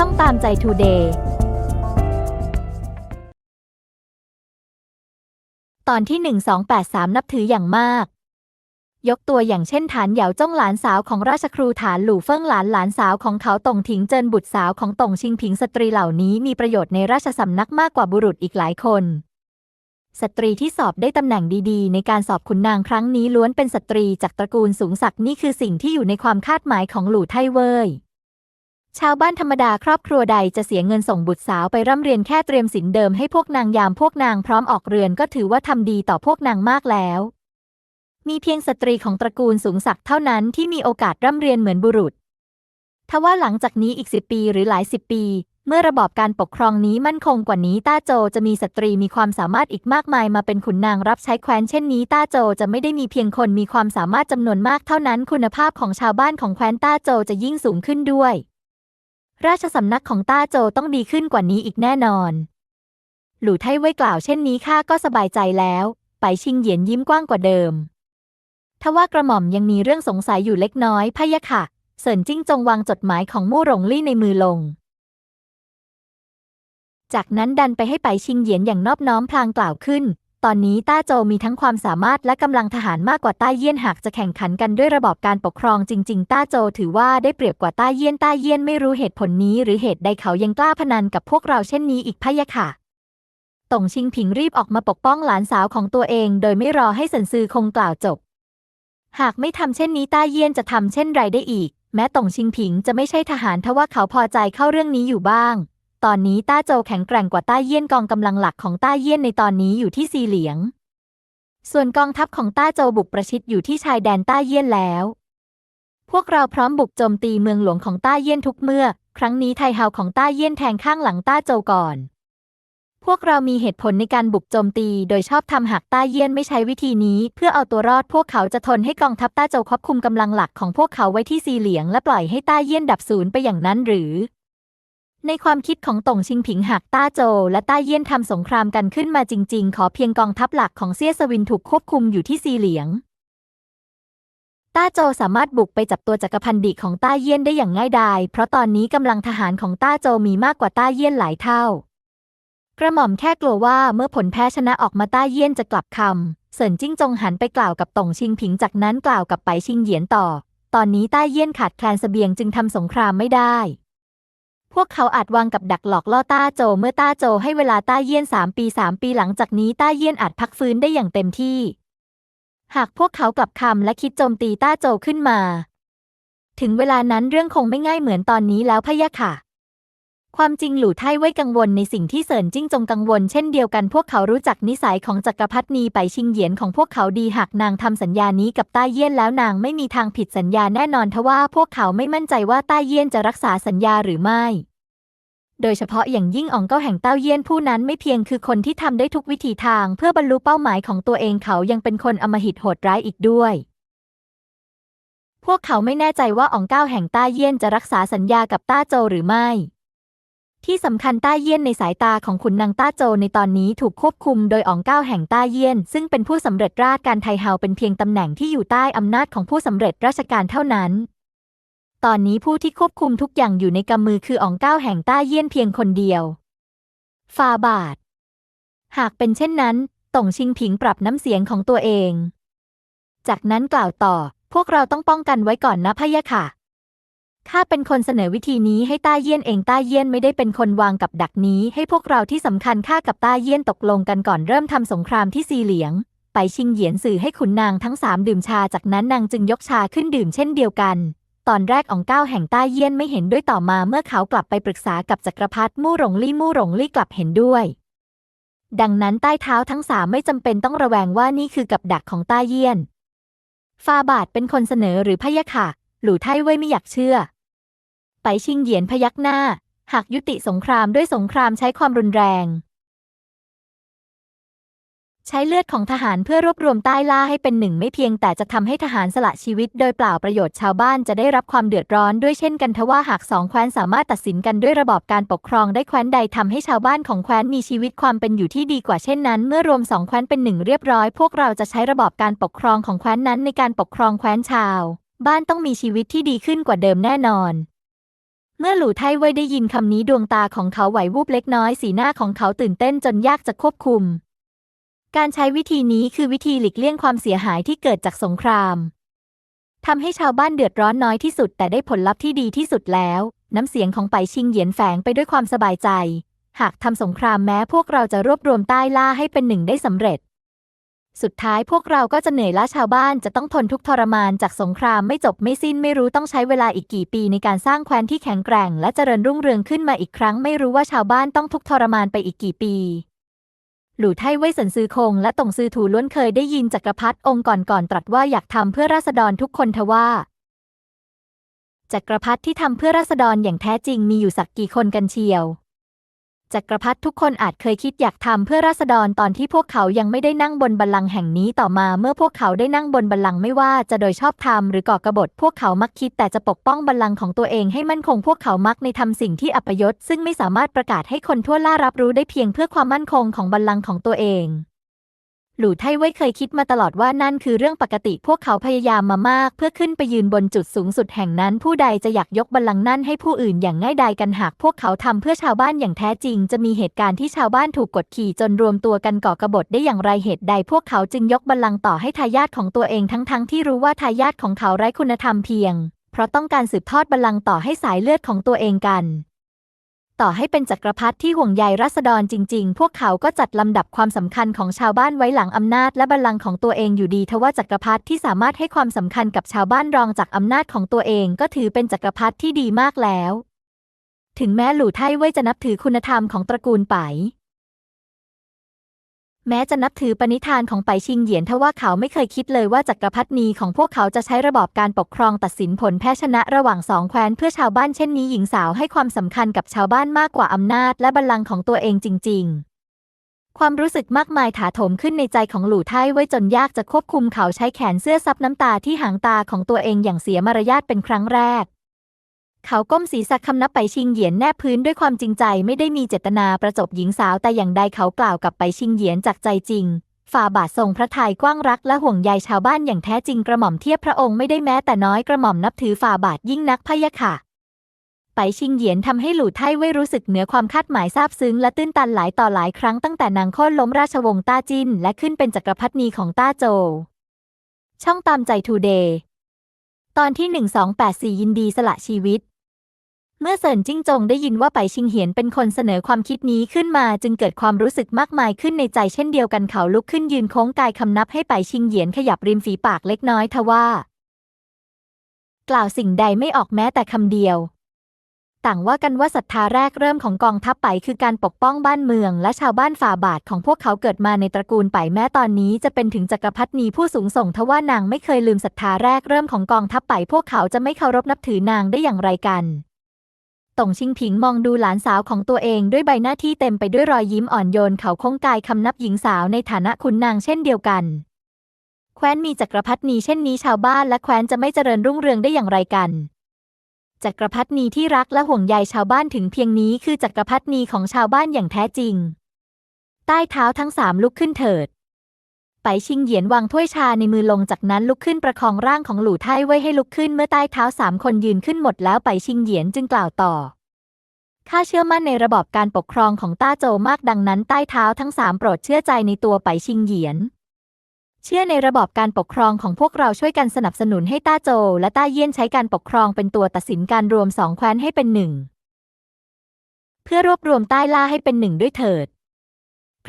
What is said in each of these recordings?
ช่องตามใจทูเดย์ตอนที่ 1283 นับถืออย่างมาก ยกตัวอย่างเช่นฐานเหยาจ้องหลานสาวของราชครูฐานหลู่เฟิ่งหลานหลานสาวของเขาตงถิงเจินบุตรสาวของตงชิงผิงสตรีเหล่านี้มีประโยชน์ในราชสำนักมากกว่าบุรุษอีกหลายคน สตรีที่สอบได้ตำแหน่งดีๆ ในการสอบขุนนางครั้งนี้ล้วนเป็นสตรีจากตระกูลสูงศักดิ์นี่คือสิ่งที่อยู่ในความคาดหมายของหลู่ไทเว่ย ชาวบ้านธรรมดาครอบครัวใดจะเสียเงินส่งบุตรสาวไปร่ำเรียนแค่เตรียมสินเดิมให้พวกนางยามพวกนางพร้อมออกเรือนก็ถือว่าทำดีต่อพวกนางมากแล้ว มีเพียงสตรีของตระกูลสูงศักดิ์เท่านั้นที่มีโอกาสร่ำเรียนเหมือนบุรุษทว่าหลังจากนี้อีกสิบปีหรือหลายสิบปี เมื่อระบอบการปกครองนี้มั่นคงกว่านี้ต้าโจจะมีสตรีมีความสามารถอีกมากมายมาเป็นขุนนางรับใช้แคว้นเช่นนี้ต้าโจจะไม่ได้มีเพียงคนมีความสามารถจำนวนมากเท่านั้นคุณภาพของชาวบ้านของแคว้นต้าโจจะยิ่งสูงขึ้นด้วย ราชสำนักของต้าโจต้องดีขึ้นกว่านี้อีกแน่นอน หลู่ไทเว่ยกล่าวเช่นนี้ข้าก็สบายใจแล้ว ไปชิงเหยียนยิ้มกว้างกว่าเดิม ทว่ากระหม่อมยังมีเรื่องสงสัยอยู่เล็กน้อยพะยะค่ะ เสินจิ้งจงวางจดหมายของมู่หลงลี่ในมือลง จากนั้นดันไปให้ไปชิงเหยียนอย่างนอบน้อมพลางกล่าวขึ้น ตอนนี้ต้าโจมีทั้งความสามารถและกำลังทหารมากกว่าต้าเยี่ยนหากจะแข่งขันกันด้วยระบอบการปกครองจริง ๆ ต้าโจถือว่าได้เปรียบกว่าต้าเยี่ยนต้าเยี่ยนไม่รู้เหตุผลนี้ หรือเหตุใดเขายังกล้าพนันกับพวกเราเช่นนี้อีกพะยะค่ะตงชิงผิงรีบออกมาปกป้องหลานสาวของตัวเอง โดยไม่รอให้สันซือคงกล่าวจบ หากไม่ทำเช่นนี้ต้าเยี่ยนจะทำเช่นไรได้อีก แม้ตงชิงผิงจะไม่ใช่ทหารทว่าเขาพอใจเข้าเรื่องนี้อยู่บ้าง ตอนนี้ต้าโจแข็งแกร่งกว่าต้าเยี่ยนกองกำลังหลักของต้าเยี่ยนในตอนนี้อยู่ที่ซีเหลียง ส่วนกองทัพของต้าโจบุกประชิดอยู่ที่ชายแดนต้าเยี่ยนแล้ว พวกเราพร้อมบุกโจมตีเมืองหลวงของต้าเยี่ยนทุกเมื่อ ครั้งนี้ไทเฮาของต้าเยี่ยนแทงข้างหลังต้าโจก่อน พวกเรามีเหตุผลในการบุกโจมตี โดยชอบทำหากต้าเยี่ยนไม่ใช้วิธีนี้ เพื่อเอาตัวรอดพวกเขาจะทนให้กองทัพต้าโจควบคุมกำลังหลักของพวกเขาไว้ที่ซีเหลียง และปล่อยให้ต้าเยี่ยนดับศูนย์ไปอย่างนั้นหรือ ในความคิดของตงชิงผิงหากต้าโจและต้าเยี่ยนทำสงครามกันขึ้นมาจริง ๆ ขอเพียงกองทัพหลักของเซี่ยสวินถูกควบคุมอยู่ที่ซีเหลียง ต้าโจสามารถบุกไปจับตัวจักรพันดิของต้าเยี่ยนได้อย่างง่ายดาย เพราะตอนนี้กำลังทหารของต้าโจมีมากกว่าต้าเยี่ยนหลายเท่า กระหม่อมแค่กลัวว่าเมื่อผลแพ้ชนะออกมาต้าเยี่ยนจะกลับคำเสินจิ้งจงหันไปกล่าวกับตงชิงผิงจากนั้นกล่าวกับไปชิงเหยียนต่อ ตอนนี้ต้าเยี่ยนขาดแคลนเสบียงจึงทำสงครามไม่ได้ พวกเขาอาจวางกับดักหลอกล่อต้าโจเมื่อต้าโจให้เวลาต้าเยี่ยนสามปีสามปีหลังจากนี้ต้าเยี่ยนอาจพักฟื้นได้อย่างเต็มที่ หากพวกเขากลับคำและคิดโจมตีต้าโจขึ้นมา ถึงเวลานั้นเรื่องคงไม่ง่ายเหมือนตอนนี้แล้วพะยะค่ะ ความจริงหลู่ไทเว่ยกังวลในสิ่งที่เสินจิ้งจงกังวลเช่นเดียวกันพวกเขารู้จักนิสัยของจักรพรรดินีไปชิงเหยียนของพวกเขาดีหากนางทำสัญญานี้กับต้าเยี่ยนแล้วนางไม่มีทางผิดสัญญาแน่นอนทว่าพวกเขาไม่มั่นใจว่าต้าเยี่ยนจะรักษาสัญญาหรือไม่ โดยเฉพาะอย่างยิ่งอองเก้าแห่งเต้าเยี่ยนผู้นั้นไม่เพียงคือคนที่ทำได้ทุกวิถีทางเพื่อบรรลุเป้าหมายของตัวเองเขายังเป็นคนอมหิตโหดร้ายอีกด้วยพวกเขาไม่แน่ใจว่าอองเก้าแห่งต้าเยี่ยนจะรักษาสัญญากับต้าโจหรือไม่ ที่สำคัญต้าเยี่ยนในสายตาของขุนนางต้าโจในตอนนี้ถูกควบคุมโดยอองเก้าแห่งต้าเยี่ยน ซึ่งเป็นผู้สำเร็จราชการไทเฮาเป็นเพียงตำแหน่งที่อยู่ใต้อำนาจของผู้สำเร็จราชการเท่านั้น ตอนนี้ผู้ที่ควบคุมทุกอย่างอยู่ในกำมือคืออองเก้าแห่งต้าเยี่ยนเพียงคนเดียวฟาบาท หากเป็นเช่นนั้นต่งชิงผิงปรับน้ำเสียงของตัวเอง จากนั้นกล่าวต่อ พวกเราต้องป้องกันไว้ก่อนนะพะยะค่ะ ข้าเป็นคนเสนอวิธีนี้ให้ต้าเยี่ยนเองต้าเยี่ยนไม่ได้เป็นคนวางกับดักนี้ ให้พวกเราที่สำคัญข้ากับต้าเยี่ยนตกลงกันก่อนเริ่มทำสงครามที่ซีเหลียง ไปชิงเหยียนสื่อให้ขุนนางทั้งสามดื่มชาจากนั้นนางจึงยกชาขึ้นดื่มเช่นเดียวกัน ตอนแรกองก้าวแห่งต้าเยี่ยนไม่เห็นด้วยต่อมาเมื่อเขากลับไปปรึกษากับจักรพรรดิมู่หลงลี่มู่หลงลี่กลับเห็นด้วย ดังนั้นใต้เท้าทั้งสามไม่จำเป็นต้องระแวงว่านี่คือกับดักของต้าเยี่ยนฟาบาทเป็นคนเสนอหรือพะยะค่ะหลู่ไทเว่ยไม่อยากเชื่อ ไปชิงเหยียนพยักหน้า หากยุติสงครามด้วยสงครามใช้ความรุนแรง ใช้เลือดของทหารเพื่อรวบรวมใต้ล่าให้เป็นหนึ่งไม่เพียงแต่จะทำให้ทหารสละชีวิตโดยเปล่าประโยชน์ชาวบ้านจะได้รับความเดือดร้อนด้วยเช่นกันทว่าหากสองแคว้นสามารถตัดสินกันด้วยระบอบการปกครองได้แคว้นใดทำให้ชาวบ้านของแคว้นมีชีวิตความเป็นอยู่ที่ดีกว่าเช่นนั้น เมื่อรวมสองแคว้นเป็นหนึ่งเรียบร้อยพวกเราจะใช้ระบอบการปกครองของแคว้นนั้นในการปกครองแคว้นชาวบ้านต้องมีชีวิตที่ดีขึ้นกว่าเดิมแน่นอน เมื่อหลู่ไทเว่ยได้ยินคำนี้ดวงตาของเขาไหววูบเล็กน้อยสีหน้าของเขาตื่นเต้นจนยากจะควบคุม การใช้วิธีนี้คือวิธีหลีกเลี่ยงความเสียหายที่เกิดจากสงครามทำให้ชาวบ้านเดือดร้อนน้อยที่สุด แต่ได้ผลลัพธ์ที่ดีที่สุดแล้ว น้ำเสียงของไปชิงเหยียนแฝงไปด้วยความสบายใจ หากทำสงครามแม้พวกเราจะรวบรวมใต้ล่าให้เป็นหนึ่งได้สำเร็จ สุดท้ายพวกเราก็จะเหนื่อยล้าชาวบ้านจะต้องทนทุกทรมานจากสงครามไม่จบไม่สิ้นไม่รู้ต้องใช้เวลาอีกกี่ปีในการสร้างแคว้นที่แข็งแกร่ง และเจริญรุ่งเรืองขึ้นมาอีกครั้งไม่รู้ว่าชาวบ้านต้องทุกทรมานไปอีกกี่ปี หลู่ไทเว่ยเซินซือคง และตงซือถูล้วนเคยได้ยินจักรพรรดิองค์ก่อนๆตรัสว่าอยากทำเพื่อราษฎรทุกคนทว่าจักรพรรดิที่ทำเพื่อราษฎรอย่างแท้จริงมีอยู่สักกี่คนกันเชียว จักรพรรดิทุกคนอาจเคยคิดอยากทำเพื่อราษฎรตอนที่พวกเขายังไม่ได้นั่งบนบัลลังก์แห่งนี้ต่อมาเมื่อพวกเขาได้นั่งบนบัลลังก์ไม่ว่าจะโดยชอบธรรมหรือก่อกบฏพวกเขามักคิดแต่จะปกป้องบัลลังก์ของตัวเองให้มั่นคงพวกเขามักในทำสิ่งที่อัปยศซึ่งไม่สามารถประกาศให้คนทั่วล่ารับรู้ได้เพียงเพื่อความมั่นคงของบัลลังก์ของตัวเอง หลู่ไทเว่ยเคยคิดมาตลอดว่านั่นคือเรื่องปกติพวกเขาพยายามมามาก เพื่อขึ้นไปยืนบนจุดสูงสุดแห่งนั้น ผู้ใดจะอยากยกบัลลังก์นั่นให้ผู้อื่นอย่างง่ายดายกันหากพวกเขาทำเพื่อชาวบ้านอย่างแท้จริง จะมีเหตุการณ์ที่ชาวบ้านถูกกดขี่จนรวมตัวกันก่อกบฏได้อย่างไรเหตุใด พวกเขาจึงยกบัลลังก์ต่อให้ทายาทของตัวเองทั้งๆทที่รู้ว่าทายาทของเขาไร้คุณธรรมเพียง เพราะต้องการสืบทอดบัลลังก์ต่อให้สายเลือดของตัวเองกัน ต่อให้เป็นจักรพรรดิที่ห่วงใยรัษฎรจริง ๆ พวกเขาก็จัดลำดับความสำคัญของชาวบ้านไว้หลังอำนาจและบัลลังก์ของตัวเองอยู่ดีทว่าจักรพรรดิที่สามารถให้ความสำคัญกับชาวบ้านรองจากอำนาจของตัวเองก็ถือเป็นจักรพรรดิที่ดีมากแล้ว ถึงแม้หลู่ไทเว่ยจะนับถือคุณธรรมของตระกูลไป แม้จะนับถือปณิธานของไปชิงเหยียนทว่าเขาไม่เคยคิดเลยว่าจักรพรรดินีของพวกเขาจะใช้ระบอบการปกครองตัดสินผลแพ้ชนะระหว่างสองแคว้นเพื่อชาวบ้านเช่นนี้หญิงสาวให้ความสำคัญกับชาวบ้านมากกว่าอำนาจและบัลลังก์ของตัวเองจริง ๆ ความรู้สึกมากมายถาโถมขึ้นในใจของหลู่ไทไว้จนยากจะควบคุมเขาใช้แขนเสื้อซับน้ำตาที่หางตาของตัวเองอย่างเสียมารยาทเป็นครั้งแรก เขาก้มศีรษะคำนับไปชิงเหยียนแนบพื้นด้วยความจริงใจไม่ได้มีเจตนาประจบหญิงสาวแต่อย่างใดเขากล่าวกับไปชิงเหยียนจากใจจริง ฝ่าบาททรงพระทัยกว้างรักและห่วงใยชาวบ้านอย่างแท้จริงกระหม่อมเทียบพระองค์ไม่ได้แม้แต่น้อยกระหม่อมนับถือฝ่าบาทยิ่งนักพะยะค่ะไปชิงเหยียนทำให้หลู่ไท่เว่ยรู้สึกเหนือความคาดหมายซาบซึ้งและตื้นตันหลายต่อหลายครั้งตั้งแต่นางโค่นล้มราชวงศ์ต้าจินและขึ้นเป็นจักรพรรดินีของต้าโจ ช่องตามใจทูเดย์ตอนที่ 1284 ยินดีสละชีวิต เมื่อเซินจิ้งจงได้ยินว่าไปชิงเหียนเป็นคนเสนอความคิดนี้ขึ้นมาจึงเกิดความรู้สึกมากมายขึ้นในใจเช่นเดียวกันเขาลุกขึ้นยืนโค้งกายคำนับให้ไปชิงเหียนขยับริมฝีปากเล็กน้อยทว่า กล่าวสิ่งใดไม่ออกแม้แต่คำเดียว ต่างว่ากันว่าศรัทธาแรกเริ่มของกองทัพไปคือการปกป้องบ้านเมือง และชาวบ้านฝ่าบาทของพวกเขาเกิดมาในตระกูลไปแม้ตอนนี้จะเป็นถึงจักรพรรดินีผู้สูงส่งทว่านางไม่เคยลืมศรัทธาแรกเริ่มของกองทัพไปพวกเขาจะไม่เคารพนับถือนางได้อย่างไรกัน ต่งชิงผิงมองดูหลานสาวของตัวเองด้วยใบหน้าที่เต็มไปด้วยรอยยิ้มอ่อนโยนเขาคงกายคำนับหญิงสาวในฐานะคุณนางเช่นเดียวกัน แคว้นมีจักรพรรดินีเช่นนี้ชาวบ้านและแคว้นจะไม่เจริญรุ่งเรืองได้อย่างไรกันจักรพรรดินีที่รักและห่วงใยชาวบ้านถึงเพียงนี้คือจักรพรรดินีของชาวบ้านอย่างแท้จริง ใต้เท้าทั้งสามลุกขึ้นเถิด ไปชิงเหยียนวางถ้วยชาในมือลงจากนั้นลุกขึ้นประคองร่างของหลู่ไทไว้ให้ลุกขึ้นเมื่อใต้เท้าสามคนยืนขึ้นหมดแล้วไปชิงเหยียนจึงกล่าวต่อข้าเชื่อมั่นในระบอบการปกครองของต้าโจมากดังนั้นใต้เท้าทั้งสามโปรดเชื่อใจในตัวไปชิงเหยียน เชื่อในระบอบการปกครองของพวกเราช่วยกันสนับสนุนให้ต้าโจ และต้าเยี่ยนใช้การปกครองเป็นตัวตัดสินการรวมสองแคว้นให้เป็นหนึ่งเพื่อรวบรวมใต้ล่าให้เป็นหนึ่งด้วยเถิด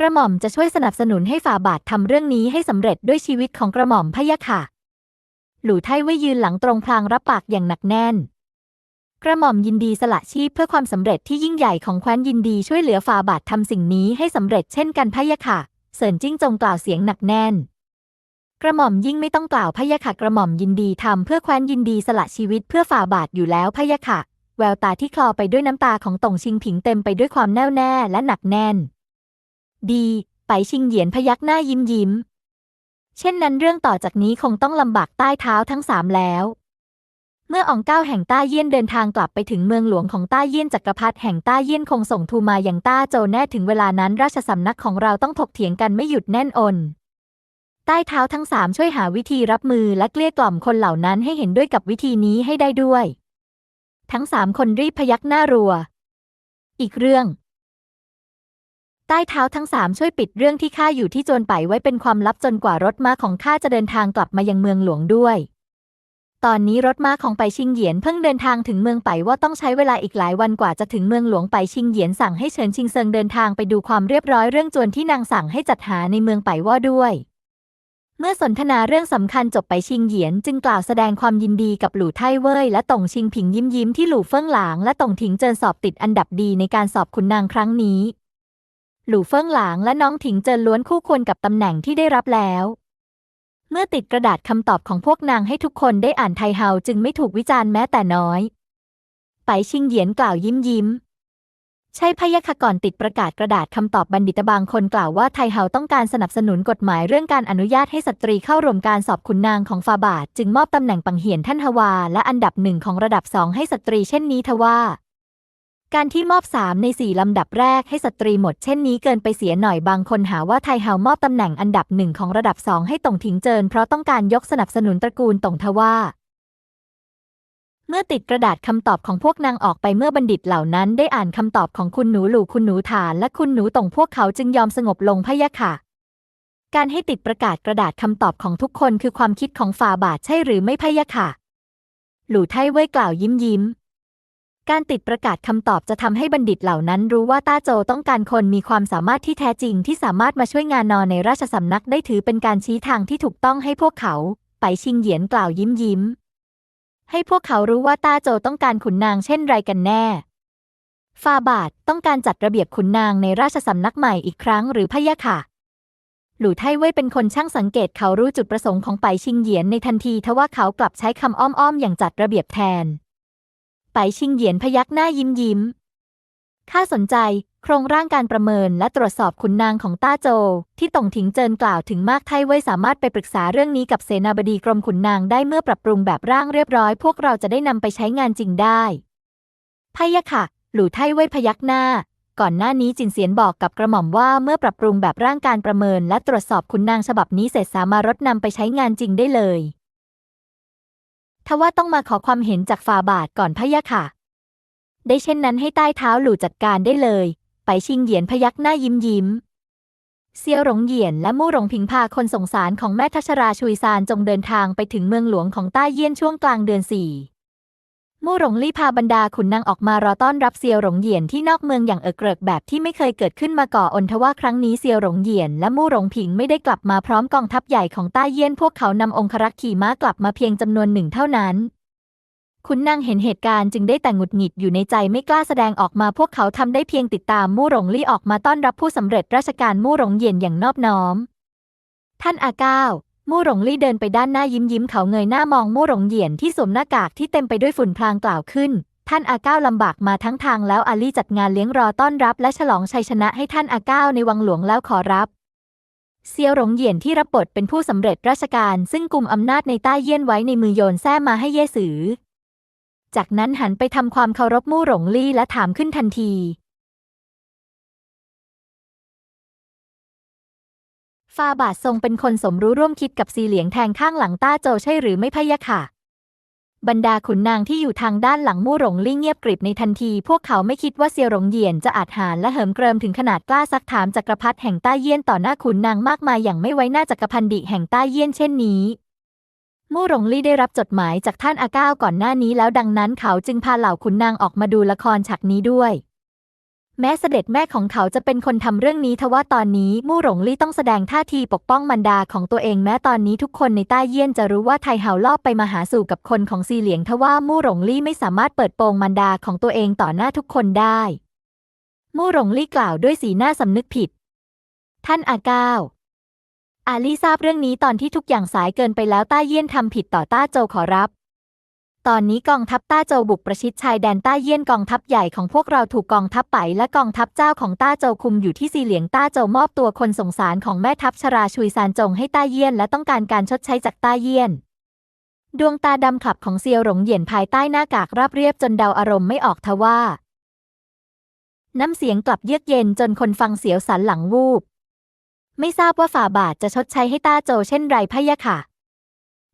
กระหม่อมจะช่วยสนับสนุนให้ฝ่าบาททำเรื่องนี้ให้สำเร็จด้วยชีวิตของกระหม่อมพะยะค่ะ หลู่ไทไว้ยืนหลังตรงพลางรับปากอย่างหนักแน่น กระหม่อมยินดีสละชีพเพื่อความสำเร็จที่ยิ่งใหญ่ของแคว้นยินดีช่วยเหลือฝ่าบาททำสิ่งนี้ให้สำเร็จเช่นกันพะยะค่ะ เสินจิ้งจงกล่าวเสียงหนักแน่น กระหม่อมยิ่งไม่ต้องกล่าวพะยะค่ะกระหม่อมยินดีทำเพื่อแคว้นยินดีสละชีวิตเพื่อฝ่าบาทอยู่แล้วพะยะค่ะ แววตาที่คลอไปด้วยน้ำตาของต่งชิงผิงเต็มไปด้วยความแน่วแน่และหนักแน่น ดีไปชิงเหยียนพยักหน้ายิ้มยิ้ม เช่นนั้นเรื่องต่อจากนี้คงต้องลำบากใต้เท้าทั้งสามแล้ว เมื่อองเก้าแห่งต้าเยี่ยนเดินทางกลับไปถึงเมืองหลวงของต้าเยี่ยนจักรพรรดิแห่งต้าเยี่ยนคงส่งทูมาอย่างต้าโจแน่ถึงเวลานั้นราชสำนักของเราต้องถกเถียงกันไม่หยุดแน่นอนใต้เท้าทั้งสามช่วยหาวิธีรับมือและเกลี้ยกล่อมคนเหล่านั้นให้เห็นด้วยกับวิธีนี้ให้ได้ด้วย ทั้งสามคนรีบพยักหน้ารัว อีกเรื่อง ใต้เท้าทั้งสามช่วยปิดเรื่องที่ข้าอยู่ที่โจรไปไว้เป็นความลับจนกว่ารถม้าของข้าจะเดินทางกลับมายังเมืองหลวงด้วย ตอนนี้รถม้าของไปชิงเหยียนเพิ่งเดินทางถึงเมืองไปว่าต้องใช้เวลาอีกหลายวันกว่าจะถึงเมืองหลวงไปชิงเหยียนสั่งให้เฉินชิงเซิงเดินทางไปดูความเรียบร้อยเรื่องจวนที่นางสั่งให้จัดหาในเมืองไปว่าด้วยเมื่อสนทนาเรื่องสำคัญจบไปชิงเหยียน จึงกล่าวแสดงความยินดีกับหลู่ไท่เว่ยและต่งชิงผิงยิ้มยิ้มที่หลู่เฟิ่งหลางและต่งถิงเจินสอบติดอันดับดีในการสอบขุนนางครั้งนี้ หลู่เฟิ่งหลางและน้องถิงเจินล้วนคู่ควรกับตำแหน่งที่ได้รับแล้ว เมื่อติดกระดาษคำตอบของพวกนางให้ทุกคนได้อ่านไทเฮาจึงไม่ถูกวิจารณ์แม้แต่น้อย ไปชิงเหยียนกล่าวยิ้มยิ้ม ใช่พยะค่ะก่อนติดประกาศกระดาษคำตอบบัณฑิตบางคนกล่าวว่าไทเฮาต้องการสนับสนุนกฎหมายเรื่องการอนุญาตให้สตรีเข้าร่วมการสอบขุนนางของฟาบาทจึงมอบตำแหน่งปังเหียนท่านฮวา และอันดับหนึ่งของระดับสองให้สตรีเช่นนี้ทว่า การที่มอบสามในสี่ลำดับแรกให้สตรีหมดเช่นนี้เกินไปเสียหน่อยบางคนหาว่าไทเฮามอบตำแหน่งอันดับหนึ่งของระดับสองให้ตงถิงเจิน เพราะต้องการยกสนับสนุนตระกูลตงทว่า เมื่อติดกระดาษคำตอบของพวกนางออกไปเมื่อบัณฑิตเหล่านั้นได้อ่านคำตอบของคุณหนูหลู่คุณหนูฐาน และคุณหนูตงพวกเขาจึงยอมสงบลงพะยะค่ะ การให้ติดประกาศกระดาษคำตอบของทุกคนคือความคิดของฝ่าบาทใช่หรือไม่พะยะค่ะ หลู่ไทเว่ยกล่าวยิ้มยิ้ม การติดประกาศคำตอบจะทำให้บัณฑิตเหล่านั้นรู้ว่าต้าโจต้องการคนมีความสามารถที่แท้จริงที่สามารถมาช่วยงานนอนในราชสำนักได้ถือเป็นการชี้ทางที่ถูกต้องให้พวกเขาไปชิงเหยียนกล่าวยิ้มยิ้ม ให้พวกเขารู้ว่าต้าโจต้องการขุนนางเช่นไรกันแน่ฟาบาทต้องการจัดระเบียบขุนนางในราชสำนักใหม่อีกครั้งหรือพะยะค่ะ หลู่ไทเว่ยเป็นคนช่างสังเกตเขารู้จุดประสงค์ของไปชิงเหยียนในทันทีทว่าเขากลับใช้คำอ้อมๆอย่างจัดระเบียบแทน ปชิงเหยียนพยักหน้ายิ้มยิ้ม ข้าสนใจ โครงร่างการประเมินและตรวจสอบขุนนางของต้าโจ ที่ต่งถิงเจินกล่าวถึงมากไทเว่ยสามารถไปปรึกษาเรื่องนี้กับเสนาบดีกรมขุนนางได้เมื่อปรับปรุงแบบร่างเรียบร้อย พวกเราจะได้นำไปใช้งานจริงได้พยะค่ะ หลู่ไทเว่ยพยักหน้า ก่อนหน้านี้จินเสียนบอกกับกระหม่อมว่าเมื่อปรับปรุงแบบร่างการประเมิน และตรวจสอบขุนนางฉบับนี้เสร็จสามารถนำไปใช้งานจริงได้เลย ทว่าต้องมาขอความเห็นจากฟาบาทก่อนพะยะค่ะ ได้เช่นนั้นให้ใต้เท้าหลู่จัดการได้เลย ไปชิงเหยียนพยักหน้ายิ้มยิ้ม เซียวหลงเหยียนและมู่หลงพิงพาคนสงสารของแม่ทัชราชุยซานจงเดินทางไปถึงเมืองหลวงของใต้เยี่ยนช่วงกลางเดือนสี่ มู่หลงลี่พาบรรดาขุนนางออกมารอต้อนรับเซียวหลงเหยียนที่นอกเมืองอย่างเอิกเกริกแบบที่ไม่เคยเกิดขึ้นมาก่อนทว่าครั้งนี้เซียวหลงเหยียนและมู่หลงผิงไม่ได้กลับมาพร้อมกองทัพใหญ่ของต้าเยี่ยนพวกเขานำองครักษ์ขี่ม้ากลับมาเพียงจำนวนหนึ่งเท่านั้นคุณนางเห็นเหตุการณ์จึงได้แต่หงุดหงิดอยู่ในใจไม่กล้าแสดงออกมาพวกเขาทำได้เพียงติดตามมู่หลงลี่ออกมาต้อนรับผู้สำเร็จราชการมู่หลงเหยียนอย่างนอบน้อม ท่านอาเก้า มู่หลงลี่เดินไปด้านหน้ายิ้มยิ้มเขาเงยหน้ามองมู่หลงเหยียนที่สวมหน้ากากที่เต็มไปด้วยฝุ่นพลางกล่าวขึ้น ท่านอาเก้าลำบากมาทั้งทางแล้วอาลี่จัดงานเลี้ยงรอต้อนรับ และฉลองชัยชนะให้ท่านอาเก้าในวังหลวงแล้วขอรับเซียวหลงเหยียนที่รับบทเป็นผู้สำเร็จราชการ ซึ่งกุมอำนาจในใต้เยี่ยนไว้ในมือโยนแท้มาให้เย่สือ จากนั้นหันไปทำความเคารพมู่หลงลี่และถามขึ้นทันที ฟาบาททรงเป็นคนสมรู้ร่วมคิดกับซีเหลียงแทงข้างหลังต้าโจใช่หรือไม่พะยะค่ะ บรรดาขุนนางที่อยู่ทางด้านหลังมู่หลงลี่เงียบกริบในทันที พวกเขาไม่คิดว่าเซียวหลงเหยียนจะอาจหารและเหิมเกริมถึงขนาดกล้าซักถามจักรพรรดิแห่งต้าเยี่ยนต่อหน้าขุนนางมากมายอย่างไม่ไว้หน้าจักรพันดิแห่งต้าเยี่ยนเช่นนี้มู่หลงลี่ได้รับจดหมายจากท่านอาก้าวก่อนหน้านี้แล้วดังนั้นเขาจึงพาเหล่าขุนนางออกมาดูละครฉากนี้ด้วย แม้เสด็จแม่ของเขาจะเป็นคนทำเรื่องนี้ทว่าตอนนี้มู่หลงลี่ต้องแสดงท่าทีปกป้องมันดาของตัวเองแม้ตอนนี้ทุกคนในใต้เยี่ยนจะรู้ว่าไทเฮาลอบไปมาหาสู่กับคนของซีเหลียงทว่ามู่หลงลี่ไม่สามารถเปิดโปงมันดาของตัวเองต่อหน้าทุกคนได้ มู่หลงลี่กล่าวด้วยสีหน้าสำนึกผิด ท่านอาก้าวอาลี่ทราบเรื่องนี้ตอนที่ทุกอย่างสายเกินไปแล้วต้าเยี่ยนทำผิดต่อต้าโจขอรับ ตอนนี้กองทัพต้าโจบุกประชิดชายแดนต้าเยี่ยนกองทัพใหญ่ของพวกเราถูกกองทัพไป และกองทัพเจ้าของต้าโจคุมอยู่ที่ซีเหลียงต้าโจมอบตัวคนสงสารของแม่ทัพชราชุยซานจงให้ต้าเยี่ยนและต้องการการชดใช้จากต้าเยี่ยน ดวงตาดำขับของเซียวหลงเหยียนภายใต้หน้ากากราบเรียบจนเดาอารมณ์ไม่ออกทว่า น้ำเสียงกลับเยือกเย็นจนคนฟังเสียวสันหลังวูบ ไม่ทราบว่าฝ่าบาทจะชดใช้ให้ต้าโจเช่นไรพะยะค่ะ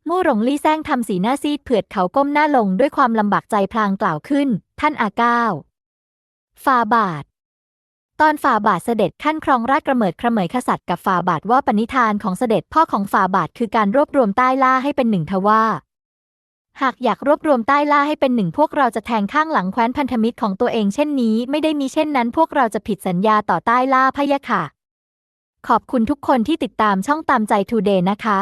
มู่หลงลี่แซงทำสีหน้าซีดเผือดเขาก้มหน้าลงด้วยความลำบากใจพลางกล่าวขึ้น ท่านอาก้าวฟาบาท ตอนฝ่าบาทเสด็จขั้นครองราชกระเมิดกระเหมยขสัตว์กับฝ่าบาทว่าปณิธานของเสด็จพ่อของฝ่าบาทคือการรวบรวมใต้ล่าให้เป็นหนึ่งทว่า หากอยากรวบรวมใต้ล่าให้เป็นหนึ่งพวกเราจะแทงข้างหลังแคว้นพันธมิตรของตัวเองเช่นนี้ ไม่ได้มีเช่นนั้น พวกเราจะผิดสัญญาต่อใต้ล่าพะยะค่ะ ขอบคุณทุกคนที่ติดตามช่องตามใจทูเดย์นะคะ